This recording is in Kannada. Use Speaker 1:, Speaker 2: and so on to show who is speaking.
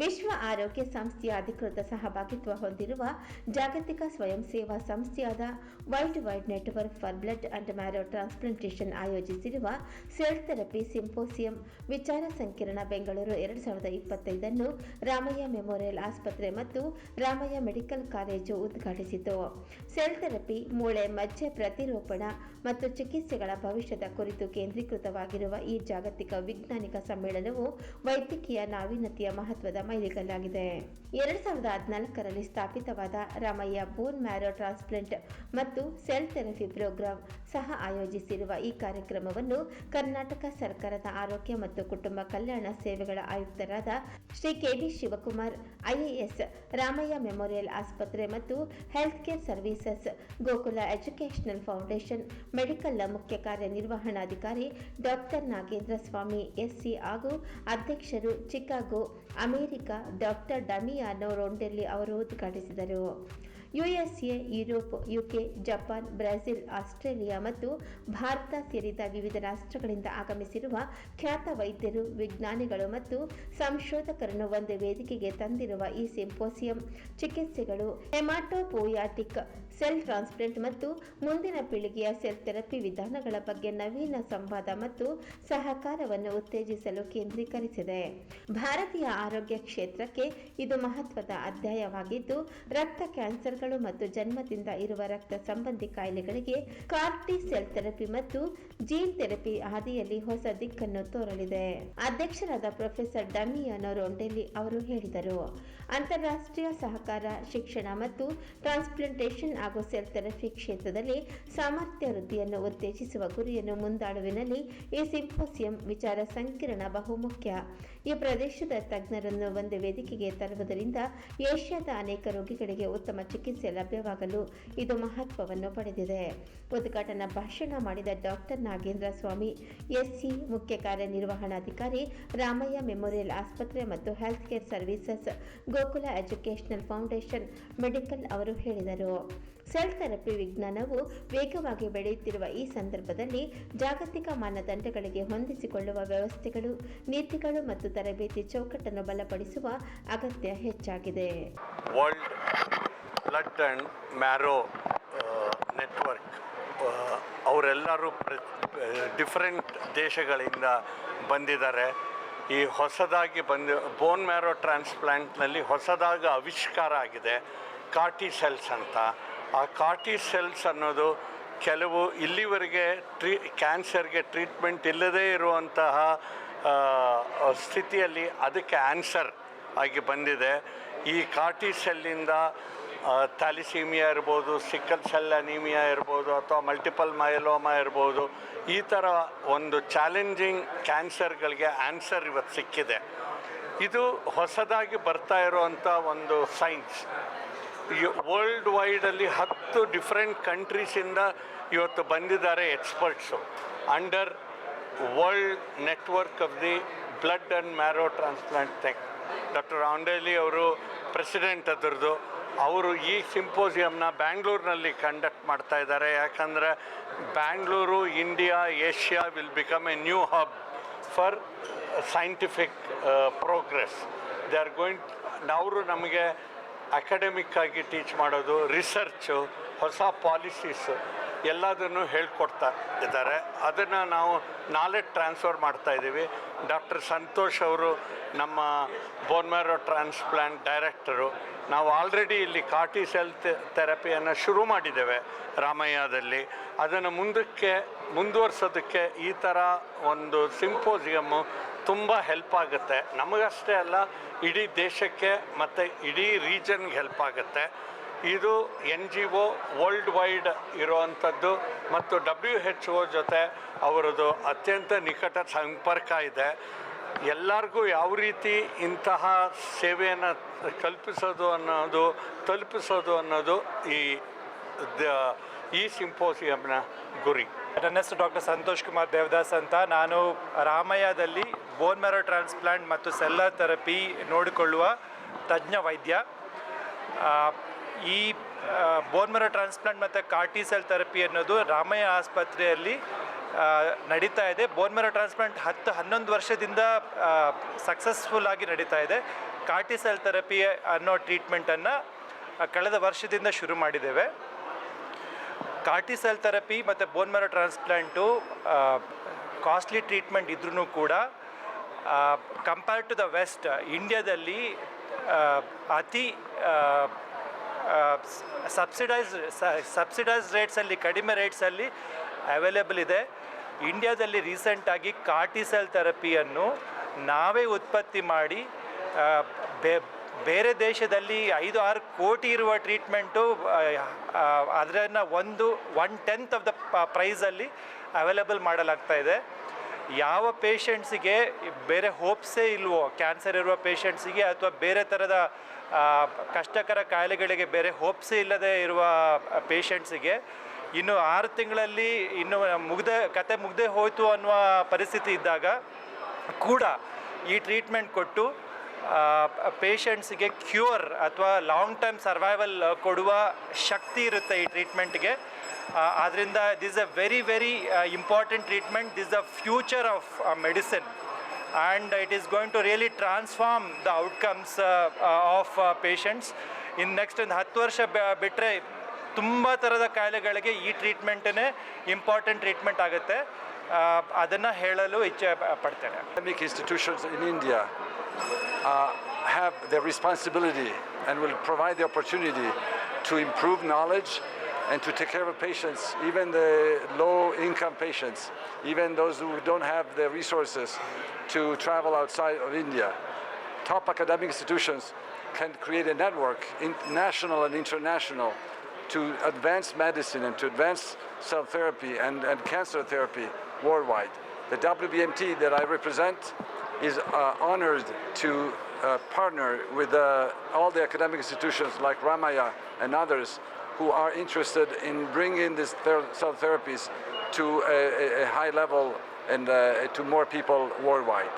Speaker 1: ವಿಶ್ವ ಆರೋಗ್ಯ ಸಂಸ್ಥೆಯ ಅಧಿಕೃತ ಸಹಭಾಗಿತ್ವ ಹೊಂದಿರುವ ಜಾಗತಿಕ ಸ್ವಯಂ ಸೇವಾ ಸಂಸ್ಥೆಯಾದ white wide network for blood and marrow transplantation ಆಯೋಜಿಸಿರುವ ಸೆಲ್ ಥೆರಪಿ ಸಿಂಪೋಸಿಯಂ ವಿಚಾರ ಸಂಕಿರಣ ಬೆಂಗಳೂರು ಎರಡು ಸಾವಿರದ ಇಪ್ಪತ್ತೈದನ್ನು ರಾಮಯ್ಯ ಮೆಮೋರಿಯಲ್ ಆಸ್ಪತ್ರೆ ಮತ್ತು ರಾಮಯ್ಯ ಮೆಡಿಕಲ್ ಕಾಲೇಜು ಉದ್ಘಾಟಿಸಿತು. ಸೆಲ್ ಥೆರಪಿ ಮೂಳೆ, ಮಜ್ಜೆ ಪ್ರತಿರೋಪಣ ಮತ್ತು ಚಿಕಿತ್ಸೆಗಳ ಭವಿಷ್ಯದ ಕುರಿತು ಕೇಂದ್ರೀಕೃತವಾಗಿರುವ ಈ ಜಾಗತಿಕ ವೈಜ್ಞಾನಿಕ ಸಮ್ಮೇಳನವು ವೈದ್ಯಕೀಯ ನಾವೀನ್ಯತೆಯ ಮಹತ್ವದ ಮೈಲಿಗಲ್ಲಾಗಿದೆ. ಎರಡ್ ಸಾವಿರದ ಹದಿನಾಲ್ಕರಲ್ಲಿ ಸ್ಥಾಪಿತವಾದ ರಾಮಯ್ಯ ಬೋನ್ ಮ್ಯಾರೋ ಟ್ರಾನ್ಸ್ಪ್ಲಾಂಟ್ ಮತ್ತು ಸೆಲ್ ಥೆರಪಿ ಪ್ರೋಗ್ರಾಂ ಸಹ ಆಯೋಜಿಸಿರುವ ಈ ಕಾರ್ಯಕ್ರಮವನ್ನು ಕರ್ನಾಟಕ ಸರ್ಕಾರದ ಆರೋಗ್ಯ ಮತ್ತು ಕುಟುಂಬ ಕಲ್ಯಾಣ ಸೇವೆಗಳ ಆಯುಕ್ತರಾದ Shri KB Shivakumar IAS Ramaiah memorial ಆಸ್ಪತ್ರೆ ಮತ್ತು health care services, Gokula educational foundation, ಮೆಡಿಕಲ್ನ ಮುಖ್ಯ ಕಾರ್ಯನಿರ್ವಹಣಾಧಿಕಾರಿ ಡಾಕ್ಟರ್ ನಾಗೇಂದ್ರ ಸ್ವಾಮಿ, ಎಸ್ಸಿ ಹಾಗೂ ಅಧ್ಯಕ್ಷರು Chicago America doctor Damiano Rondelli ಅವರು ಉದ್ಘಾಟಿಸಿದರು USA, Europe, UK, Japan, Brazil, Australia ಮತ್ತು ಭಾರತ ಸೇರಿದ ವಿವಿಧ ರಾಷ್ಟ್ರಗಳಿಂದ ಆಗಮಿಸಿರುವ ಖ್ಯಾತ ವೈದ್ಯರು, ವಿಜ್ಞಾನಿಗಳು ಮತ್ತು ಸಂಶೋಧಕರನ್ನು ಒಂದು ವೇದಿಕೆಗೆ ತಂದಿರುವ ಈ ಸಿಂಪೋಸಿಯಂ ಚಿಕಿತ್ಸೆಗಳು ಹೆಮಾಟೋಪೋಯಾಟಿಕ್ ಸೆಲ್ ಟ್ರಾನ್ಸ್ಪ್ಲಾಂಟ್ ಮತ್ತು ಮುಂದಿನ ಪೀಳಿಗೆಯ ಸೆಲ್ ಥೆರಪಿ ವಿಧಾನಗಳ ಬಗ್ಗೆ ನವೀನ ಸಂವಾದ ಮತ್ತು ಸಹಕಾರವನ್ನು ಉತ್ತೇಜಿಸಲು ಕೇಂದ್ರೀಕರಿಸಿದೆ. ಭಾರತೀಯ ಆರೋಗ್ಯ ಕ್ಷೇತ್ರಕ್ಕೆ ಇದು ಮಹತ್ವದ ಅಧ್ಯಾಯವಾಗಿದ್ದು, ರಕ್ತ ಕ್ಯಾನ್ಸರ್ಗಳು ಮತ್ತು ಜನ್ಮದಿಂದ ಇರುವ ರಕ್ತ ಸಂಬಂಧಿ ಕಾಯಿಲೆಗಳಿಗೆ ಕಾರ್ಟಿ ಸೆಲ್ ಥೆರಪಿ ಮತ್ತು ಜೀನ್ ಥೆರಪಿ ಹಾದಿಯಲ್ಲಿ ಹೊಸ ದಿಕ್ಕನ್ನು ತೋರಲಿದೆ. ಅಧ್ಯಕ್ಷರಾದ ಪ್ರೊಫೆಸರ್ ಡಮಿಯಾನೋ ರೊಂಡೆಲ್ಲಿ ಅವರು ಹೇಳಿದರು. ಅಂತಾರಾಷ್ಟ್ರೀಯ ಸಹಕಾರ, ಶಿಕ್ಷಣ ಮತ್ತು ಟ್ರಾನ್ಸ್ಪ್ಲಾಂಟೇಷನ್ ಹಾಗೂ ಸೆಲ್ ಥೆರಪಿ ಕ್ಷೇತ್ರದಲ್ಲಿ ಸಾಮರ್ಥ್ಯ ವೃದ್ಧಿಯನ್ನು ಉತ್ತೇಜಿಸುವ ಗುರಿಯನ್ನು ಮುಂದಾಡುವಿನಲ್ಲಿ ಈ ಸಿಂಪೋಸಿಯಂ ವಿಚಾರ ಸಂಕಿರಣ ಬಹುಮುಖ್ಯ ಈ ಪ್ರದೇಶದ ತಜ್ಞರನ್ನು ಒಂದು ವೇದಿಕೆಗೆ ತರುವುದರಿಂದ ಏಷ್ಯಾದ ಅನೇಕ ರೋಗಿಗಳಿಗೆ ಉತ್ತಮ ಚಿಕಿತ್ಸೆ ಲಭ್ಯವಾಗಲು ಇದು ಮಹತ್ವವನ್ನು ಪಡೆದಿದೆ. ಉದ್ಘಾಟನಾ ಭಾಷಣ ಮಾಡಿದ ಡಾಕ್ಟರ್ ನಾಗೇಂದ್ರ ಸ್ವಾಮಿ, ಎಸ್ಸಿ ಮುಖ್ಯ ಕಾರ್ಯನಿರ್ವಹಣಾಧಿಕಾರಿ ರಾಮಯ್ಯ ಮೆಮೋರಿಯಲ್ ಆಸ್ಪತ್ರೆ ಮತ್ತು health care services, Gokula educational foundation medical ಅವರು ಹೇಳಿದರು. ಸೆಲ್ ಥೆರಪಿ ವಿಜ್ಞಾನವು ವೇಗವಾಗಿ ಬೆಳೆಯುತ್ತಿರುವ ಈ ಸಂದರ್ಭದಲ್ಲಿ ಜಾಗತಿಕ ಮಾನದಂಡಗಳಿಗೆ ಹೊಂದಿಸಿಕೊಳ್ಳುವ ವ್ಯವಸ್ಥೆಗಳು, ನೀತಿಗಳು ಮತ್ತು ತರಬೇತಿ ಚೌಕಟ್ಟನ್ನು ಬಲಪಡಿಸುವ ಅಗತ್ಯ ಹೆಚ್ಚಾಗಿದೆ.
Speaker 2: ಬ್ಲಡ್ ಆ್ಯಂಡ್ ಮ್ಯಾರೋ ನೆಟ್ವರ್ಕ್ ಅವರೆಲ್ಲರೂ ಪ್ರ ಡಿಫ್ರೆಂಟ್ ದೇಶಗಳಿಂದ ಬಂದಿದ್ದಾರೆ. ಈ ಹೊಸದಾಗಿ ಬಂದ ಬೋನ್ ಮ್ಯಾರೋ ಟ್ರಾನ್ಸ್ಪ್ಲಾಂಟ್ನಲ್ಲಿ ಹೊಸದಾಗಿ ಆವಿಷ್ಕಾರ ಆಗಿದೆ ಕಾಟಿ ಸೆಲ್ಸ್ ಅಂತ. ಆ ಕಾಟಿ ಸೆಲ್ಸ್ ಅನ್ನೋದು ಕೆಲವು ಇಲ್ಲಿವರೆಗೆ ಟ್ರೀ, ಕ್ಯಾನ್ಸರ್ಗೆ ಟ್ರೀಟ್ಮೆಂಟ್ ಇಲ್ಲದೇ ಇರುವಂತಹ ಸ್ಥಿತಿಯಲ್ಲಿ ಅದಕ್ಕೆ ಆನ್ಸರ್ ಆಗಿ ಬಂದಿದೆ. ಈ ಕಾಟಿ ಸೆಲ್ಲಿಂದ ಥ್ಯಾಲಿಸೀಮಿಯಾ ಇರ್ಬೋದು ಸಿಕ್ಕಲ್ ಸೆಲ್ ಅನೀಮಿಯಾ ಇರ್ಬೋದು, ಅಥವಾ ಮಲ್ಟಿಪಲ್ ಮಯಲೋಮಾ ಇರ್ಬೋದು, ಈ ಥರ ಒಂದು ಚಾಲೆಂಜಿಂಗ್ ಕ್ಯಾನ್ಸರ್ಗಳಿಗೆ ಆನ್ಸರ್ ಇವತ್ತು ಸಿಕ್ಕಿದೆ. ಇದು ಹೊಸದಾಗಿ ಬರ್ತಾ ಇರುವಂಥ ಒಂದು ಸೈನ್ಸ್ ವರ್ಲ್ಡ್ ವೈಡಲ್ಲಿ ಹತ್ತು ಡಿಫ್ರೆಂಟ್ ಕಂಟ್ರೀಸಿಂದ ಇವತ್ತು ಬಂದಿದ್ದಾರೆ experts under world network of the blood and marrow transplant thing doctor ಆಂಡೇಲಿ ಅವರು ಪ್ರೆಸಿಡೆಂಟ್ ಅದರದ್ದು. ಅವರು ಈ ಸಿಂಪೋಸಿಯಮ್ನ ಬ್ಯಾಂಗ್ಳೂರಿನಲ್ಲಿ ಕಂಡಕ್ಟ್ ಮಾಡ್ತಾ ಇದ್ದಾರೆ. ಯಾಕಂದರೆ Bangalore, India, Asia will become a new hub for scientific progress. They are going, ಅವರು ನಮಗೆ ಅಕಾಡೆಮಿಕ್ಕಾಗಿ ಟೀಚ್ ಮಾಡೋದು, ರಿಸರ್ಚು ಹೊಸ ಪಾಲಿಸೀಸ್ ಎಲ್ಲದನ್ನು ಹೇಳ್ಕೊಡ್ತಾ ಇದ್ದಾರೆ. ಅದನ್ನು ನಾವು ನಾಲೆಜ್ ಟ್ರಾನ್ಸ್ಫರ್ ಮಾಡ್ತಾ ಇದ್ದೀವಿ. ಡಾಕ್ಟರ್ ಸಂತೋಷ್ ಅವರು ನಮ್ಮ ಬೋನ್ಮ್ಯಾರೋ ಟ್ರಾನ್ಸ್ಪ್ಲಾಂಟ್ ಡೈರೆಕ್ಟರು ನಾವು ಆಲ್ರೆಡಿ ಇಲ್ಲಿ ಕಾಟಿ ಸೆಲ್ ಥೆರಪಿಯನ್ನು ಶುರು ಮಾಡಿದ್ದೇವೆ ರಾಮಯ್ಯದಲ್ಲಿ. ಅದನ್ನು ಮುಂದಕ್ಕೆ, ಮುಂದುವರ್ಸೋದಕ್ಕೆ ಈ ಥರ ಒಂದು ಸಿಂಪೋಸಿಯಮ್ಮು ತುಂಬ ಹೆಲ್ಪ್ ಆಗುತ್ತೆ. ನಮಗಷ್ಟೇ ಅಲ್ಲ, ಇಡೀ ದೇಶಕ್ಕೆ ಮತ್ತು ಇಡೀ ರೀಜನ್ಗೆ ಹೆಲ್ಪ್ ಆಗುತ್ತೆ. ಇದು N G O world wide ಇರುವಂಥದ್ದು ಮತ್ತು ಡಬ್ಲ್ಯೂ ಹೆಚ್ ಒ ಜೊತೆ ಅವರದು ಅತ್ಯಂತ ನಿಕಟ ಸಂಪರ್ಕ ಇದೆ. ಎಲ್ಲರಿಗೂ ಯಾವ ರೀತಿ ಇಂತಹ ಸೇವೆಯನ್ನು ಕಲ್ಪಿಸೋದು ಅನ್ನೋದು, ತಲುಪಿಸೋದು ಅನ್ನೋದು ಈ ಈ ಸಿಂಪೋಸಿಯಂನ ಗುರಿ.
Speaker 3: ನನ್ನ ಹೆಸರು ಡಾಕ್ಟರ್ ಸಂತೋಷ್ ಕುಮಾರ್ ದೇವದಾಸ್ ಅಂತ. ನಾನು ರಾಮಯ್ಯದಲ್ಲಿ ಬೋನ್ ಮ್ಯಾರೋ ಟ್ರಾನ್ಸ್ಪ್ಲಾಂಟ್ ಮತ್ತು ಸೆಲ್ಲರ್ ಥೆರಪಿ ನೋಡಿಕೊಳ್ಳುವ ತಜ್ಞ ವೈದ್ಯ. ಈ ಬೋನ್ಮರ ಟ್ರಾನ್ಸ್ಪ್ಲಾಂಟ್ ಮತ್ತು ಕಾರ್ಟಿ ಸೆಲ್ ಥೆರಪಿ ಅನ್ನೋದು ರಾಮಯ್ಯ ಆಸ್ಪತ್ರೆಯಲ್ಲಿ ನಡೀತಾ ಇದೆ. ಬೋನ್ಮರ ಟ್ರಾನ್ಸ್ಪ್ಲಾಂಟ್ ಹತ್ತು, ಹನ್ನೊಂದು ವರ್ಷದಿಂದ ಸಕ್ಸಸ್ಫುಲ್ ಆಗಿ ನಡೀತಾ ಇದೆ. ಕಾರ್ಟಿಸೆಲ್ ಥೆರಪಿ ಅನ್ನೋ ಟ್ರೀಟ್ಮೆಂಟನ್ನು ಕಳೆದ ವರ್ಷದಿಂದ ಶುರು ಮಾಡಿದ್ದೇವೆ. ಕಾರ್ಟಿಸೆಲ್ ಥೆರಪಿ ಮತ್ತು ಬೋನ್ಮರ ಟ್ರಾನ್ಸ್ಪ್ಲಾಂಟು ಕಾಸ್ಟ್ಲಿ ಟ್ರೀಟ್ಮೆಂಟ್ ಇದ್ರೂ ಕೂಡ ಕಂಪೇರ್ಡ್ ಟು ದ ವೆಸ್ಟ್ ಇಂಡಿಯಾದಲ್ಲಿ ಅತಿ ಸಬ್ಸಿಡೈಸ್ ಸಬ್ಸಿಡೈಸ್ ರೇಟ್ಸಲ್ಲಿ, ಕಡಿಮೆ ರೇಟ್ಸಲ್ಲಿ ಅವೈಲೇಬಲ್ ಇದೆ. ಇಂಡಿಯಾದಲ್ಲಿ ರೀಸೆಂಟಾಗಿ ಕಾರ್ಟಿಸೆಲ್ ಥೆರಪಿಯನ್ನು ನಾವೇ ಉತ್ಪತ್ತಿ ಮಾಡಿ ಬೇರೆ ದೇಶದಲ್ಲಿ ಐದು ಆರು ಕೋಟಿ ಇರುವ ಟ್ರೀಟ್ಮೆಂಟು ಅದನ್ನು ಒಂದು ಒನ್ ಟೆಂತ್ ಆಫ್ ದ ಪ್ರೈಸಲ್ಲಿ ಅವೈಲೇಬಲ್ ಮಾಡಲಾಗ್ತಾ ಇದೆ. ಯಾವ ಪೇಷಂಟ್ಸಿಗೆ ಬೇರೆ ಹೋಪ್ಸೇ ಇಲ್ವೋ ಕ್ಯಾನ್ಸರ್ ಇರುವ ಪೇಷಂಟ್ಸಿಗೆ ಅಥವಾ ಬೇರೆ ಥರದ ಕಷ್ಟಕರ ಕಾಯಿಲೆಗಳಿಗೆ ಬೇರೆ ಹೋಪ್ಸೇ ಇಲ್ಲದೆ ಇರುವ ಪೇಷಂಟ್ಸಿಗೆ ಇನ್ನು ಆರು ತಿಂಗಳಲ್ಲಿ ಇನ್ನು ಮುಗ್ದೆ, ಕತೆ ಮುಗ್ದೇ ಹೋಯಿತು ಅನ್ನುವ ಪರಿಸ್ಥಿತಿ ಇದ್ದಾಗ ಕೂಡ ಈ ಟ್ರೀಟ್ಮೆಂಟ್ ಕೊಟ್ಟು ಪೇಷಂಟ್ಸಿಗೆ ಕ್ಯೂರ್ ಅಥವಾ ಲಾಂಗ್ ಟರ್ಮ್ ಸರ್ವೈವಲ್ ಕೊಡುವ ಶಕ್ತಿ ಇರುತ್ತೆ ಈ ಟ್ರೀಟ್ಮೆಂಟ್ಗೆ. ಆದ್ದರಿಂದ this a very very important treatment, this the future of medicine. and it is going to really transform the outcomes of patients ಇನ್ನು ನೆಕ್ಸ್ಟ್ ಒಂದು ಹತ್ತು ವರ್ಷ ಬಿಟ್ಟರೆ ತುಂಬ ಥರದ ಕಾಯಿಲೆಗಳಿಗೆ ಈ ಟ್ರೀಟ್ಮೆಂಟೇ ಇಂಪಾರ್ಟೆಂಟ್ ಟ್ರೀಟ್ಮೆಂಟ್ ಆಗುತ್ತೆ ಅದನ್ನು ಹೇಳಲು ಇಚ್ಛೆ ಪಡ್ತೇನೆ
Speaker 4: academic institutions in India uh, have the responsibility and will provide the opportunity to improve knowledge and to take care of patients, even the low income patients, even those who don't have the resources to travel outside of India. Top academic institutions can create a network, in- national and international, to advance medicine and to advance cell therapy and, and cancer therapy worldwide. The WBMT that I represent is uh, honored to uh, partner with uh, all the academic institutions like Ramaya and others who are interested in bringing these ther- cell therapies to a, a- high level and uh, to more people worldwide.